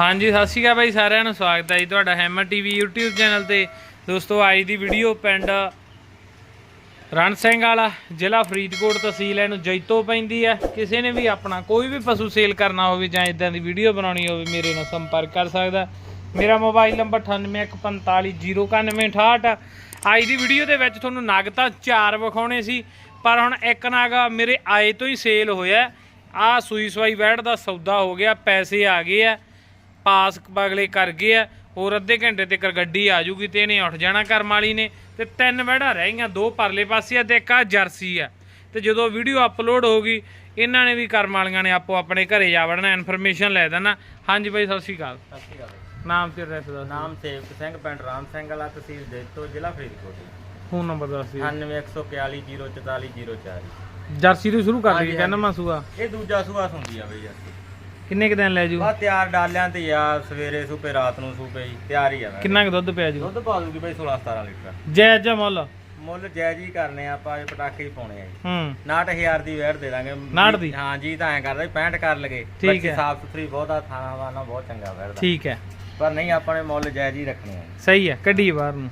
ਹਾਂਜੀ, ਸਤਿ ਸ਼੍ਰੀ ਅਕਾਲ ਬਾਈ ਸਾਰਿਆਂ ਨੂੰ, ਸਵਾਗਤ ਹੈ ਜੀ ਤੁਹਾਡਾ ਹੈਮਰ ਟੀਵੀ YouTube ਚੈਨਲ ਤੇ। ਦੋਸਤੋ, ਅੱਜ ਦੀ ਵੀਡੀਓ ਪਿੰਡ ਰਣ ਸਿੰਘ ਵਾਲਾ, ਜ਼ਿਲ੍ਹਾ ਫਰੀਦਕੋਟ ਤਹਿਸੀਲ ਇਹਨੂੰ ਜੈਤੋ ਪੈਂਦੀ ਹੈ। ਕਿਸੇ ਨੇ ਵੀ ਆਪਣਾ ਕੋਈ ਵੀ ਪਸ਼ੂ ਸੇਲ ਕਰਨਾ ਹੋਵੇ ਜਾਂ ਇਦਾਂ ਦੀ ਵੀਡੀਓ ਬਣਾਉਣੀ ਹੋਵੇ, ਮੇਰੇ ਨਾਲ ਸੰਪਰਕ ਕਰ ਸਕਦਾ ਮੇਰਾ ਮੋਬਾਈਲ ਨੰਬਰ 9815409168 ਅੱਜ ਦੀ ਵੀਡੀਓ ਦੇ ਵਿੱਚ ਤੁਹਾਨੂੰ ਨਗ ਤਾਂ ਚਾਰ ਵਿਖਾਉਣੇ ਸੀ, ਪਰ ਹੁਣ ਇੱਕ ਨਗ ਮੇਰੇ ਆਏ ਤੋਂ ਹੀ ਸੇਲ ਹੋਇਆ। ਆ ਸੂਈ ਸਵਾਈ ਵੈੜ ਦਾ ਸੌਦਾ ਹੋ ਗਿਆ, ਪੈਸੇ ਆ ਗਏ ਆ। ਪਾਸ ਬਗਲੇ ਕਰ ਗਏ ਆ ਹੋਰ ਅੱਧੇ ਘੰਟੇ ਤੱਕ ਗੱਡੀ ਆ ਜੂਗੀ ਤੇ ਇਹਨੇ ਉੱਠ ਜਾਣਾ ਕਰਮ ਵਾਲੀ ਨੇ। ਤੇ ਤਿੰਨ ਵੜਾ ਰਹਿ ਗਈਆਂ ਦੋ ਪਰਲੇ ਪਾਸੇ ਆ ਤੇ ਇੱਕ ਆ ਜਰਸੀ ਆ। ਤੇ ਜਦੋਂ ਵੀਡੀਓ ਅਪਲੋਡ ਹੋਗੀ ਇਹਨਾਂ ਨੇ ਵੀ ਕਰਮ ਵਾਲੀਆਂ ਨੇ ਆਪੋ ਆਪਣੇ ਘਰੇ ਜਾ ਵੜਨਾ ਇਨਫੋਰਮੇਸ਼ਨ ਲੈ ਦੇਣਾ। ਹਾਂਜੀ ਬਾਈ ਸਤਿ ਸ਼੍ਰੀ ਅਕਾਲ। ਸਤਿ ਸ਼੍ਰੀ ਅਕਾਲ ਨਾਮ ਤੇ ਐਡਰੈਸ ਦੱਸ ਨਾਮ ਸੇਵਕ ਸਿੰਘ ਪਿੰਡ ਰਾਮ ਸਿੰਘ ਵਾਲਾ ਤਹਿਸੀਲ ਜੈਤੋ ਜ਼ਿਲ੍ਹਾ ਫਰੀਦਕੋਟ। ਫੋਨ ਨੰਬਰ ਦੱਸ ਦਿਓ। 9141044004 ਜਰਸੀ ਤੋਂ ਸ਼ੁਰੂ ਕਰ ਲਈ ਕਹਿੰਦਾ ਮੈਂ ਸੂਆ ਇਹ ਦੂਜਾ ਸੂਆ ਹੁੰਦੀ ਆ ਬਈ ਯਾਰ ਕਿੰਨੇ ਕੁ ਦਿਨ ਲੈ ਜੂ? ਬਾ ਤਿਆਰ ਡਾਲਿਆਂ ਤੇ ਆ ਸਵੇਰੇ ਸੂਪੇ ਰਾਤ ਨੂੰ ਸੂਪੇ ਜੀ ਤਿਆਰ ਹੀ ਆ ਮੈਂ। ਕਿੰਨਾ ਕੁ ਦੁੱਧ ਪਿਆ ਜੂ? ਦੁੱਧ ਪਾ ਦੂਗੀ ਬਈ 16 17 ਲੀਟਰ। ਜਾਇਜ਼ ਜਾਂ ਮੁੱਲ? ਮੁੱਲ ਜਾਇਜ਼ ਹੀ ਕਰਨੇ ਆ ਆਪਾਂ ਇਹ ਪਟਾਕੇ ਹੀ ਪਾਉਣੇ ਆ ਜੀ। ਹੂੰ। 69000 ਦੀ ਵੈਟ ਦੇ ਦਾਂਗੇ। 59 ਦੀ? ਹਾਂ ਜੀ ਤਾਂ ਐ ਕਰਦਾ 65 ਕਰ ਲਗੇ ਠੀਕ ਹੈ। ਸਾਫ਼ ਸੁਥਰੀ ਬਹੁਤਾ ਥਾਣਾ ਵਾਨਾ ਬਹੁਤ ਚੰਗਾ ਵੈਟ ਦਾ। ਠੀਕ ਹੈ। ਪਰ ਨਹੀਂ ਆਪਾਂ ਨੇ ਮੁੱਲ ਜਾਇਜ਼ ਹੀ ਰੱਖਣੇ ਆ ਸਹੀ ਹੈ ਕੱਢੀ ਬਾਹਰ ਨੂੰ।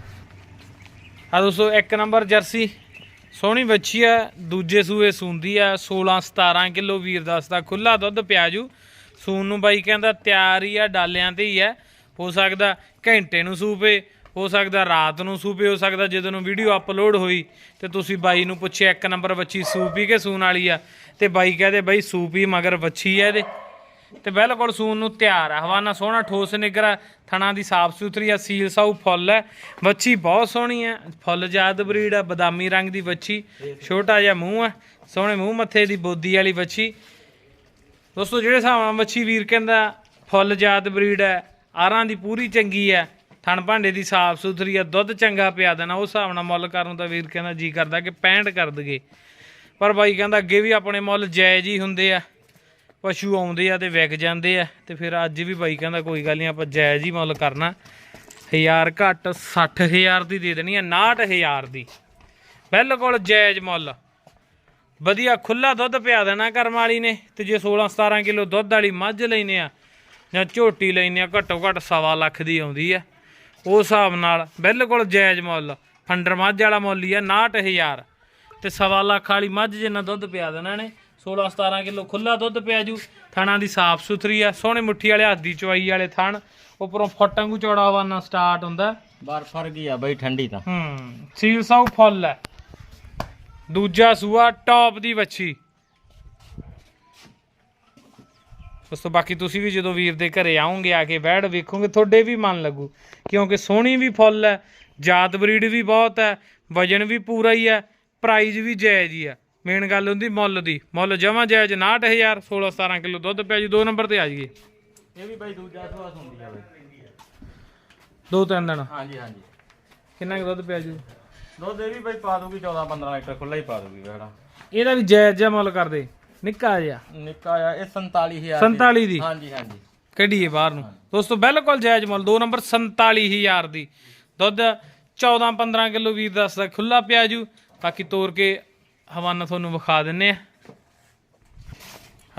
ਆ ਦੋਸਤੋ ਇੱਕ ਨੰਬਰ ਜਰਸੀ। ਸੋਹਣੀ ਬੱਚੀ ਆ ਦੂਜੇ ਸੂਏ ਸੂੰਦੀ ਆ 16 17 ਕਿਲੋ ਵੀਰ ਦੱਸਦਾ ਖੁੱਲਾ ਦੁੱਧ ਪਿਆਜੂ ਸੂਨ ਨੂੰ ਬਾਈ ਕਹਿੰਦਾ ਤਿਆਰ ਹੀ ਆ, ਡਾਲਿਆਂ ਤੇ ਹੀ ਆ। ਹੋ ਸਕਦਾ ਘੰਟੇ ਨੂੰ ਸੂਪੇ, ਹੋ ਸਕਦਾ ਰਾਤ ਨੂੰ ਸੂਪੇ, ਹੋ ਸਕਦਾ ਜਦੋਂ ਨੂੰ ਵੀਡੀਓ ਅਪਲੋਡ ਹੋਈ ਤੇ ਤੁਸੀਂ ਬਾਈ ਨੂੰ ਪੁੱਛਿਆ ਇੱਕ ਨੰਬਰ ਵੱਛੀ ਸੂਪੀ ਕੇ ਸੂਣ ਵਾਲੀ ਆ? ਤੇ ਬਾਈ ਕਹਦੇ, ਬਾਈ ਸੂਪੀ ਮਗਰ ਵੱਛੀ ਆ ਇਹਦੇ। ਤੇ ਬਿਲਕੁਲ ਸੂਨ ਨੂੰ ਤਿਆਰ ਆ। ਹਵਾਨਾ ਸੋਹਣਾ ਠੋਸ ਨਿਗਰਾ, ਥਣਾ ਦੀ ਸਾਫ਼ ਸੁਥਰੀ ਆ, ਸੀਲ ਸਾਊ ਫੁੱਲ ਹੈ ਵੱਛੀ ਬਹੁਤ ਸੋਹਣੀ ਹੈ ਫੁੱਲ ਜਾਦ ਬਰੀਡ ਆ, ਬਦਾਮੀ ਰੰਗ ਦੀ ਵੱਛੀ, ਛੋਟਾ ਜਿਹਾ ਮੂੰਹ ਆ, ਸੋਹਣੇ ਮੂੰਹ ਮੱਥੇ ਦੀ ਬੋਦੀ ਵਾਲੀ ਵੱਛੀ। ਦੋਸਤੋ, ਜਿਹੜੇ ਹਿਸਾਬ ਨਾਲ ਮੱਛੀ ਵੀਰ ਕਹਿੰਦਾ, ਫੁੱਲ ਜਾਤ ਬਰੀਡ ਹੈ, ਆਰਾਂ ਦੀ ਪੂਰੀ ਚੰਗੀ ਹੈ, ਥਣ ਭਾਂਡੇ ਦੀ ਸਾਫ਼ ਸੁਥਰੀ ਆ ਦੁੱਧ ਚੰਗਾ ਪਿਆ ਦੇਣਾ ਉਸ ਹਿਸਾਬ ਨਾਲ ਮੁੱਲ ਕਰਨ ਨੂੰ ਤਾਂ ਵੀਰ ਕਹਿੰਦਾ, ਜੀ ਕਰਦਾ ਕਿ 65 ਕਰ ਦਗੇ ਪਰ ਬਾਈ ਕਹਿੰਦਾ, ਅੱਗੇ ਵੀ ਆਪਣੇ ਮੁੱਲ ਜਾਇਜ਼ ਹੀ ਹੁੰਦੇ ਆ, ਪਸ਼ੂ ਆਉਂਦੇ ਆ ਤੇ ਵਿਕ ਜਾਂਦੇ ਆ, ਤੇ ਫਿਰ ਅੱਜ ਵੀ ਬਾਈ ਕਹਿੰਦਾ, ਕੋਈ ਗੱਲ ਨਹੀਂ, ਆਪਾਂ ਜਾਇਜ਼ ਹੀ ਮੁੱਲ ਕਰਨਾ। ਹਜ਼ਾਰ ਘੱਟ 60000 ਦੀ ਦੇ ਦੇਣੀ ਆ 69000 ਦੀ। ਬਿਲਕੁਲ ਜਾਇਜ਼ ਮੁੱਲ। ਵਧੀਆ ਖੁੱਲਾ ਦੁੱਧ ਪਿਆ ਦੇਣਾ ਕਰਮ ਵਾਲੀ ਨੇ ਤੇ ਜੇ 16 17 ਕਿਲੋ ਦੁੱਧ ਵਾਲੀ ਮੱਝ ਲੈਨੇ ਆ ਜਾਂ ਝੋਟੀ ਲੈਨੇ ਆ ਘੱਟੋ ਘੱਟ ਸਵਾ ਲੱਖ ਦੀ ਆਉਂਦੀ ਆ। ਉਸ ਹਿਸਾਬ ਨਾਲ ਬਿਲਕੁਲ ਜਾਇਜ਼ ਮੁੱਲ ਫੰਡਰ ਮੱਝ ਵਾਲਾ ਮੁੱਲ ਹੀ ਆ 69000 ਤੇ ਸਵਾ ਲੱਖ ਵਾਲੀ ਮੱਝ ਜਿੰਨਾ ਦੁੱਧ ਪਿਆ ਦੇਣਾ ਨੇ 16 17 ਕਿਲੋ ਖੁੱਲਾ ਦੁੱਧ ਪਿਆ ਜੂ ਥਾਣਾ ਦੀ ਸਾਫ਼ ਸੁਥਰੀ ਆ ਸੋਹਣੇ ਮੁੱਠੀ ਵਾਲੇ ਹੱਥ ਦੀ ਚਵਾਈ ਵਾਲੇ ਥਣ ਉੱਪਰੋਂ ਫੁੱਟ ਵਾਂਗੂ ਚੌੜਾ ਵਾਨਾ ਸਟਾਰਟ ਹੁੰਦਾ। ਬਾਰ ਫਰ ਗਈ ਆ ਬਈ ਠੰਡੀ ਤਾਂ। ਹੂੰ ਸੀਲ ਸਾਊ ਫੁੱਲ ਹੈ ਦੂਜਾ ਸੂਆ ਟੌਪ ਦੀ ਵੱਛੀ। ਉਸ ਤੋਂ ਬਾਕੀ ਤੁਸੀਂ ਵੀ ਜਦੋਂ ਵੀਰ ਦੇ ਘਰੇ ਆਉਂਗੇ ਆ ਕੇ ਬੈੜ ਵੇਖੋਗੇ ਤੁਹਾਡੇ ਵੀ ਮਨ ਲੱਗੂ। ਕਿਉਂਕਿ ਸੋਹਣੀ ਵੀ ਫੁੱਲ ਹੈ ਜਾਤ ਬਰੀਡ ਵੀ ਬਹੁਤ ਹੈ ਵਜਨ ਵੀ ਪੂਰਾ ਹੀ ਹੈ ਪ੍ਰਾਈਜ਼ ਵੀ ਜਾਇਜ਼ ਹੀ ਹੈ। ਮੇਨ ਗੱਲ ਹੁੰਦੀ ਮੁੱਲ ਦੀ। ਮੁੱਲ ਜਮਾ ਜਾਇਜ਼ 69000 16 17 ਕਿਲੋ ਦੁੱਧ ਪਿਆ ਜੀ ਦੋ ਨੰਬਰ ਤੇ ਆ ਜਾਈਏ। ਇਹ ਵੀ ਬਈ ਦੂਜਾ ਸੁਆ ਹੁੰਦੀ ਆ ਬਈ। ਦੋ ਤਿੰਨ ਦਿਨ। ਹਾਂਜੀ ਹਾਂਜੀ। ਕਿੰਨਾ ਕੁ ਦੁੱਧ ਪਿਆ ਜੀ? ਦੁੱਧ ਇਹ ਵੀ ਬਈ ਪਾ ਦੂਗੀ 14 15 ਲੀਟਰ ਖੁੱਲਾ ਹੀ ਪਾ ਦੂਗੀ ਵੈੜਾ ਇਹਦਾ ਵੀ ਜਾਇਜ਼ ਜਿਹਾ ਮੁੱਲ ਕਰਦੇ ਨਿੱਕਾ ਜਿਹਾ। ਨਿੱਕਾ ਆ ਇਹ 47000 47 ਦੀ। ਹਾਂਜੀ ਹਾਂਜੀ। ਕੱਢੀਏ ਬਾਹਰ ਨੂੰ। ਦੋਸਤੋ ਬਿਲਕੁਲ ਜਾਇਜ਼ ਮੁੱਲ ਦੋ ਨੰਬਰ 47000 ਦੀ। ਦੁੱਧ 14 15 ਕਿਲੋ ਵੀਰ ਦੱਸਦਾ ਖੁੱਲਾ ਪਿਆ ਜੂ। ਬਾਕੀ ਤੋਰ ਕੇ ਹਵਾਨਾ ਤੁਹਾਨੂੰ ਵਿਖਾ ਦਿੰਨੇ ਆ।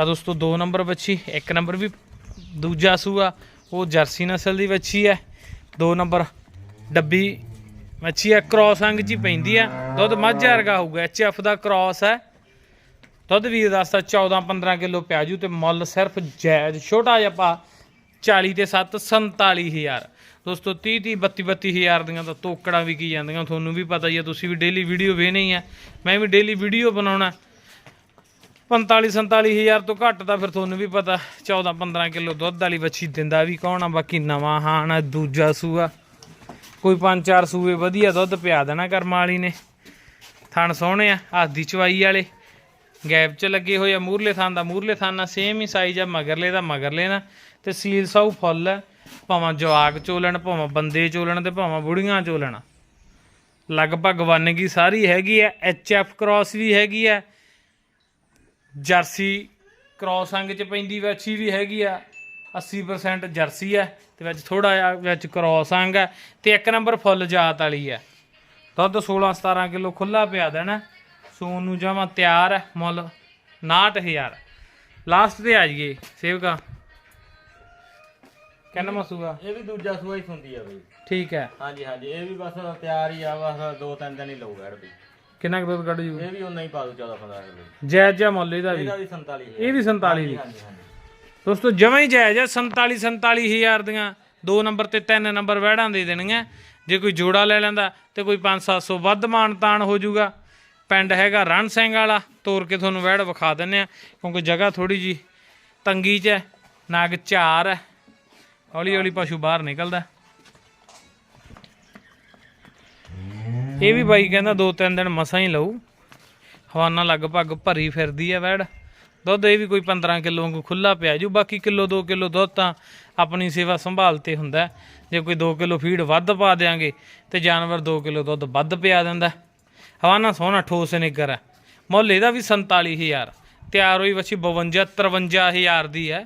ਆ ਦੋਸਤੋ ਦੋ ਨੰਬਰ ਬੱਚੀ ਇੱਕ ਨੰਬਰ ਵੀ ਦੂਜਾ ਸੂਆ ਉਹ ਜਰਸੀ ਨਸਲ ਦੀ ਬੱਚੀ ਹੈ। ਦੋ ਨੰਬਰ ਡੱਬੀ ਮੱਛੀ ਹੈ ਕ੍ਰਾਸ ਅੰਗ ਚ ਪੈਂਦੀ ਆ। ਦੁੱਧ ਮੱਝ ਵਰਗਾ ਹੋਊਗਾ ਐਫ ਦਾ ਕ੍ਰਾਸ ਹੈ। ਦੁੱਧ ਵੀਰ ਦੱਸਦਾ 14 15 ਕਿਲੋ ਪਿਆਜੂ ਤੇ ਮੁੱਲ ਸਿਰਫ ਜਾਇਜ਼, ਛੋਟਾ ਜਿਹਾ ਪਾ 40 ਤੇ 7 47000 ਦੋਸਤੋ 30 30 32 32000 ਦੀਆਂ ਤਾਂ ਤੋਕੜਾਂ ਵੀ ਕੀ ਜਾਂਦੀਆਂ, ਤੁਹਾਨੂੰ ਵੀ ਪਤਾ ਹੀ ਆ, ਤੁਸੀਂ ਵੀ ਡੇਲੀ ਵੀਡੀਓ ਵੇਖਣੀ ਆ। ਮੈਂ ਵੀ ਡੇਲੀ ਵੀਡੀਓ ਬਣਾਉਣਾ। 45 47000 ਤੋਂ ਘੱਟ ਤਾਂ ਫਿਰ ਤੁਹਾਨੂੰ ਵੀ ਪਤਾ 14 15 ਕਿਲੋ ਦੁੱਧ ਵਾਲੀ ਬੱਚੀ ਦਿੰਦਾ ਵੀ ਕੌਣ ਆ, ਬਾਕੀ ਨਵਾਂ ਹਾਣ ਆ, ਦੂਜਾ ਸੂਆ। ਕੋਈ ਪੰਜ ਚਾਰ ਸੂਏ ਵਧੀਆ ਦੁੱਧ ਪਿਆ ਦੇਣਾ ਕਰਮ ਵਾਲੀ ਨੇ। ਥਣ ਸੋਹਣੇ ਆ, ਹੱਥ ਦੀ ਚਵਾਈ ਵਾਲੇ। ਗੈਪ 'ਚ ਲੱਗੇ ਹੋਏ ਆ, ਮੂਰਲੇ ਥਾਨ ਦਾ ਮੂਰਲੇ ਥਾਨ ਨਾਲ ਸੇਮ ਹੀ ਸਾਈਜ਼ ਆ, ਮਗਰਲੇ ਦਾ ਮਗਰਲੇ ਨਾ ਤੇ ਸੀਲ ਸਾਊ ਫੁੱਲ ਹੈ ਭਾਵੇਂ ਜਵਾਕ ਚੋਲਣ, ਭਾਵੇਂ ਬੰਦੇ ਚੋਲਣ ਤੇ ਭਾਵੇਂ ਬੁੜੀਆਂ ਚੋਲਣ। ਲਗਭਗ ਵੰਨਗੀ ਸਾਰੀ ਹੈਗੀ ਆ ਐਫ ਕ੍ਰਾਸ ਵੀ ਹੈਗੀ ਆ। ਜਰਸੀ ਕ੍ਰਾਸ ਅੰਗ 'ਚ ਪੈਂਦੀ ਵੈਛੀ ਵੀ ਹੈਗੀ ਆ। 80% ਜਰਸੀ ਹੈ ਤੇ ਵਿੱਚ ਥੋੜਾ ਜਿਹਾ ਵਿੱਚ ਕ੍ਰਾਸ ਅੰਗ ਹੈ ਤੇ ਇੱਕ ਨੰਬਰ ਫੁੱਲ ਜਾਤ ਵਾਲੀ ਹੈ। ਦੁੱਧ 16 17 ਕਿਲੋ ਖੁੱਲਾ ਪਿਆ ਦੇਣਾ। ਸੂਨ ਨੂੰ ਜਮਾ ਤਿਆਰ ਹੈ ਮੁੱਲ 69000 ਲਾਸਟ ਤੇ ਆ ਜਾਈਏ ਸੇਵਕਾ। ਕਿੰਨਾ ਮਸੂਗਾ ਇਹ ਵੀ ਦੂਜਾ ਸੂਆ ਹੀ ਸੁੰਦੀ ਆ ਬਈ। ਠੀਕ ਹੈ। ਹਾਂਜੀ ਹਾਂਜੀ ਇਹ ਵੀ ਬਸ ਤਿਆਰ ਹੀ ਆ ਬਸ ਦੋ ਤਿੰਨ ਦਿਨ ਹੀ ਲਊਗਾ ਇਹ ਵੀ। ਕਿੰਨਾ ਕੁ ਦੁੱਧ ਕੱਢ? ਜੂ ਇਹ ਵੀ ਉਨਾ ਹੀ ਪਾ ਦੂ 14 15 ਕਿਲੋ। ਜਾਇਜ਼ ਜਿਹਾ ਮੁੱਲ ਇਹਦਾ ਵੀ। ਇਹਦਾ ਵੀ 47 ਇਹ ਵੀ 47 ਦੀ। ਹਾਂਜੀ ਹਾਂਜੀ। ਦੋਸਤੋ, ਜਮਾਂ ਹੀ ਜਾਇਜ਼ ਹੈ 47 47000 ਦੀਆਂ ਦੋ ਨੰਬਰ ਤੇ ਤਿੰਨ ਨੰਬਰ ਵਹਿੜਾਂ ਦੇ ਦੇਣੀਆਂ। ਜੇ ਕੋਈ ਜੋੜਾ ਲੈ ਲੈਂਦਾ ਤੇ ਕੋਈ 5-700 ਵੱਧ ਮਾਨ ਤਾਣ ਹੋ ਜਾਊਗਾ। ਪਿੰਡ ਹੈਗਾ ਰਣ ਸਿੰਘ ਵਾਲਾ, ਤੋਰ ਕੇ ਤੁਹਾਨੂੰ ਵਹਿੜ ਵਿਖਾ ਦਿੰਨੇ ਆ ਕਿਉਂਕਿ ਜਗ੍ਹਾ ਥੋੜੀ ਜੀ ਤੰਗੀ 'ਚ ਹੈ, ਨਾਗ ਝਾਰ ਹੈ। ਹੌਲੀ ਹੌਲੀ ਪਸ਼ੂ ਬਾਹਰ ਨਿਕਲਦਾ। ਇਹ ਵੀ ਬਾਈ ਕਹਿੰਦਾ ਦੋ ਤਿੰਨ ਦਿਨ ਮਸਾਂ ਹੀ ਲਊ। ਹਵਾਨਾ ਲਗਭਗ ਭਰੀ ਫਿਰਦੀ ਹੈ ਵੈੜ ਦੁੱਧ ਇਹ ਵੀ ਕੋਈ 15 ਕਿਲੋ ਵਾਂਗੂ ਖੁੱਲਾ ਪਿਆ ਜੂ ਬਾਕੀ ਕਿਲੋ 2 ਕਿਲੋ ਦੁੱਧ ਤਾਂ ਆਪਣੀ ਸੇਵਾ ਸੰਭਾਲ ਤੇ ਹੁੰਦਾ। ਜੇ ਕੋਈ 2 ਕਿਲੋ ਫੀਡ ਵੱਧ ਪਾ ਦੇਾਂਗੇ ਤੇ ਜਾਨਵਰ 2 ਕਿਲੋ ਦੁੱਧ ਵੱਧ ਪਿਆ ਦਿੰਦਾ ਹਵਾਨਾ ਸੋਹਣਾ ਠੋਸ ਨਿੱਗਰ ਹੈ। ਮੁੱਲ ਇਹਦਾ ਵੀ 47000 ਤਿਆਰ ਹੋਈ ਵਛੀ 52 53000 ਦੀ ਹੈ।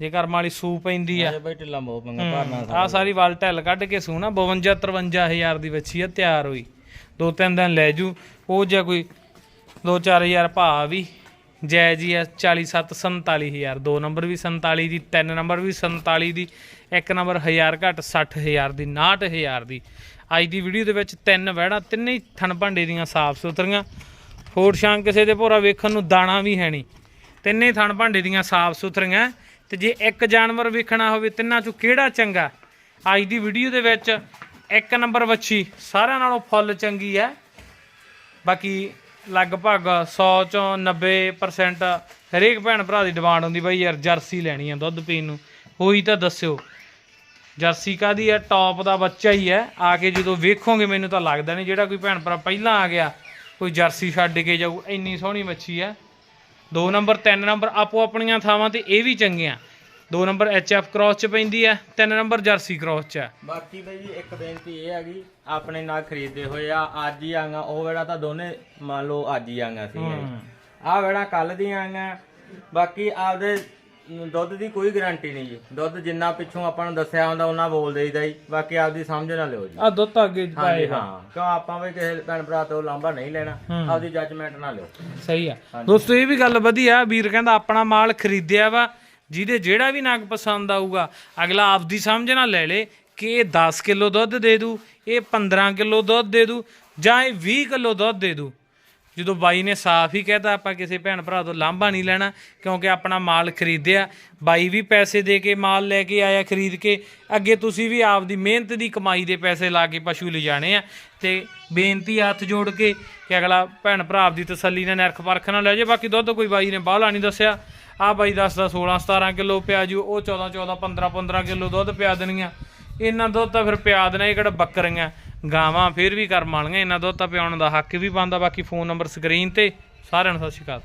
ਜੇ ਕਰਮ ਵਾਲੀ ਸੂ ਪੈਂਦੀ ਆ ਬਈ ਢਿੱਲਾ ਮੋਹ ਪੰਗਾ ਭਰਨਾ ਆ ਸਾਰੀ ਵਾਲ ਢਿੱਲ ਕੱਢ ਕੇ ਸੂਣਾ 52 53000 ਦੀ ਵੱਛੀ ਆ ਤਿਆਰ ਹੋਈ। ਦੋ ਤਿੰਨ ਦਿਨ ਲੈ ਜੂ। ਉਹ ਜਾਂ ਕੋਈ 2-4000 ਭਾ ਵੀ ਜੈ ਜੀ ਆ 47 47000 ਦੋ ਨੰਬਰ ਵੀ 47 ਦੀ, ਤਿੰਨ ਨੰਬਰ ਵੀ 47 ਦੀ, ਇੱਕ ਨੰਬਰ 1000 ਘੱਟ 60000 ਦੀ 69000 ਦੀ। ਅੱਜ ਦੀ ਵੀਡੀਓ ਦੇ ਵਿੱਚ ਤਿੰਨ ਵਹਿੜਾਂ, ਤਿੰਨੇ ਹੀ ਥਣ ਭਾਂਡੇ ਦੀਆਂ ਸਾਫ਼ ਸੁਥਰੀਆਂ। ਹੋਰ ਸ਼ਾਂ ਕਿਸੇ ਦੇ ਭੋਰਾ ਵੇਖਣ ਨੂੰ ਦਾਣਾ ਵੀ ਹੈ ਨਹੀਂ। ਤਿੰਨੇ ਥਣ ਭਾਂਡੇ ਦੀਆਂ ਸਾਫ਼ ਸੁਥਰੀਆਂ। ਤੇ ਜੇ ਇੱਕ ਜਾਨਵਰ ਵੇਖਣਾ ਹੋਵੇ, ਤਿੰਨਾਂ ਚੋਂ ਕਿਹੜਾ ਚੰਗਾ? ਅੱਜ ਦੀ ਵੀਡੀਓ ਦੇ ਵਿੱਚ ਇੱਕ ਨੰਬਰ ਵੱਛੀ, ਸਾਰਿਆਂ ਨਾਲੋਂ ਫੁੱਲ ਚੰਗੀ ਹੈ। ਬਾਕੀ ਲਗਭਗ 100 ਚੋਂ 90% ਹਰੇਕ ਭੈਣ ਭਰਾ ਦੀ ਡਿਮਾਂਡ ਹੁੰਦੀ ਬਾਈ ਯਾਰ ਜਰਸੀ ਲੈਣੀ ਆ ਦੁੱਧ ਪੀਣ ਨੂੰ। ਹੋਈ ਤਾਂ ਦੱਸਿਓ। ਜਰਸੀ ਕਾਦੀ ਹੈ ਟੌਪ ਦਾ ਬੱਚਾ ਹੀ ਹੈ ਆ ਕੇ ਜਦੋਂ ਵੇਖੋਗੇ ਮੈਨੂੰ ਤਾਂ ਲੱਗਦਾ ਨਹੀਂ ਜਿਹੜਾ ਕੋਈ ਭੈਣ ਭਰਾ ਪਹਿਲਾਂ ਆ ਗਿਆ, ਕੋਈ ਜਰਸੀ ਛੱਡ ਕੇ ਜਾਊ, ਇੰਨੀ ਸੋਹਣੀ ਮੱਛੀ ਹੈ ਦੋ ਨੰਬਰ, ਤਿੰਨ ਨੰਬਰ ਆਪੋ ਆਪਣੀਆਂ ਥਾਵਾਂ ਤੇ ਇਹ ਵੀ ਚੰਗੀਆਂ। ਦੋ ਨੰਬਰ ਐਫ ਕ੍ਰਾਸ ਚ ਪੈਂਦੀ ਹੈ ਤਿੰਨ ਨੰਬਰ ਜਰਸੀ ਕ੍ਰਾਸ ਚ ਹੈ। ਬਾਕੀ ਬਈ ਜੀ ਇੱਕ ਬੇਨਤੀ ਇਹ ਹੈਗੀ ਆਪਣੇ ਨਾਲ ਖਰੀਦੇ ਹੋਏ ਆ ਅੱਜ ਹੀ ਆਂਗਾ ਉਹ ਵੇੜਾ ਤਾਂ ਦੋਨੇ ਮੰਨ ਲਓ ਅੱਜ ਹੀ ਆਂਗਾ ਸੀ ਆਹ ਵੇੜਾ ਕੱਲ ਦੀਆਂ ਆਂਗਾ ਬਾਕੀ ਆਪਦੇ ਦੁੱਧ ਦੀ ਕੋਈ ਗਾਰੰਟੀ ਨਹੀਂ ਜੀ। ਦੁੱਧ ਜਿੰਨਾ ਪਿੱਛੋਂ ਆਪਾਂ ਨੂੰ ਦੱਸਿਆ ਹੁੰਦਾ ਉਹਨਾਂ ਬੋਲ ਦੇਈਦਾ ਜੀ ਬਾਕੀ ਆਪਦੀ ਸਮਝ ਨਾ ਲਿਓ ਜੀ। ਆ ਦੁੱਧ ਅੱਗੇ ਪਾਏ ਹਾਂ ਕਿਉਂ ਆਪਾਂ ਵੀ ਕਿਸੇ ਭੈਣ ਭਰਾ ਤੋਂ ਲਾਂਭਾ ਨਹੀਂ ਲੈਣਾ ਆਪਦੀ ਜੱਜਮੈਂਟ ਨਾ ਲਿਓ। ਸਹੀ ਆ। ਦੋਸਤੋ ਇਹ ਵੀ ਗੱਲ ਵਧੀਆ ਵੀਰ ਕਹਿੰਦਾ ਆਪਣਾ ਮਾਲ ਖਰੀਦਿਆ ਵਾ ਜਿਹਦੇ ਜਿਹੜਾ ਵੀ ਨਾਗ ਪਸੰਦ ਆਊਗਾ, ਅਗਲਾ ਆਪਦੀ ਸਮਝ ਨਾਲ ਲੈ ਲੇ ਕਿ ਇਹ 10 ਕਿਲੋ ਦੁੱਧ ਦੇ ਦੂ, ਇਹ 15 ਕਿਲੋ ਦੁੱਧ ਦੇ ਦੂ ਜਾਂ ਇਹ 20 ਕਿਲੋ ਦੁੱਧ ਦੇ ਦੂ। ਜਦੋਂ ਬਾਈ ਨੇ ਸਾਫ਼ ਹੀ ਕਹਿਤਾ, ਆਪਾਂ ਕਿਸੇ ਭੈਣ ਭਰਾ ਤੋਂ ਲਾਂਭਾ ਨਹੀਂ ਲੈਣਾ, ਕਿਉਂਕਿ ਆਪਣਾ ਮਾਲ ਖਰੀਦਿਆ। ਬਾਈ ਵੀ ਪੈਸੇ ਦੇ ਕੇ ਮਾਲ ਲੈ ਕੇ ਆਇਆ ਖਰੀਦ ਕੇ। ਅੱਗੇ ਤੁਸੀਂ ਵੀ ਆਪਦੀ ਮਿਹਨਤ ਦੀ ਕਮਾਈ ਦੇ ਪੈਸੇ ਲਾ ਕੇ ਪਸ਼ੂ ਲਿਜਾਣੇ ਆ। ਤੇ ਬੇਨਤੀ ਹੱਥ ਜੋੜ ਕੇ ਕਿ ਅਗਲਾ ਭੈਣ ਭਰਾ ਆਪਦੀ ਤਸੱਲੀ ਨਾਲ ਨਰਖ ਪਰਖ ਨਾਲ ਲੈ ਜੇ ਬਾਕੀ ਦੁੱਧ ਕੋਈ ਬਾਈ ਨੇ ਬਾਹਲਾ ਨਹੀਂ ਦੱਸਿਆ। ਆ ਬਾਈ ਦੱਸਦਾ 16 17 ਕਿਲੋ ਪਿਆ ਜੂ। ਉਹ 14 14 15 15 ਕਿਲੋ ਦੁੱਧ ਪਿਆ ਦੇਣੀਆਂ। ਇਹਨਾਂ ਦੁੱਧ ਤਾਂ ਫਿਰ ਪਿਆ ਦੇਣਾ ਇਹ ਕਿਹੜਾ ਬੱਕਰੀਆਂ। ਗਾਵਾਂ ਫਿਰ ਵੀ ਕਰਮ ਵਾਲੀਆਂ, ਇਹਨਾਂ ਦੁੱਧ ਤਾਂ ਪਿਆਉਣ ਦਾ ਹੱਕ ਵੀ ਬਣਦਾ। ਬਾਕੀ ਫੋਨ ਨੰਬਰ ਸਕਰੀਨ ਤੇ, ਸਾਰਿਆਂ ਨੂੰ ਸਤਿ ਸ਼੍ਰੀ ਅਕਾਲ।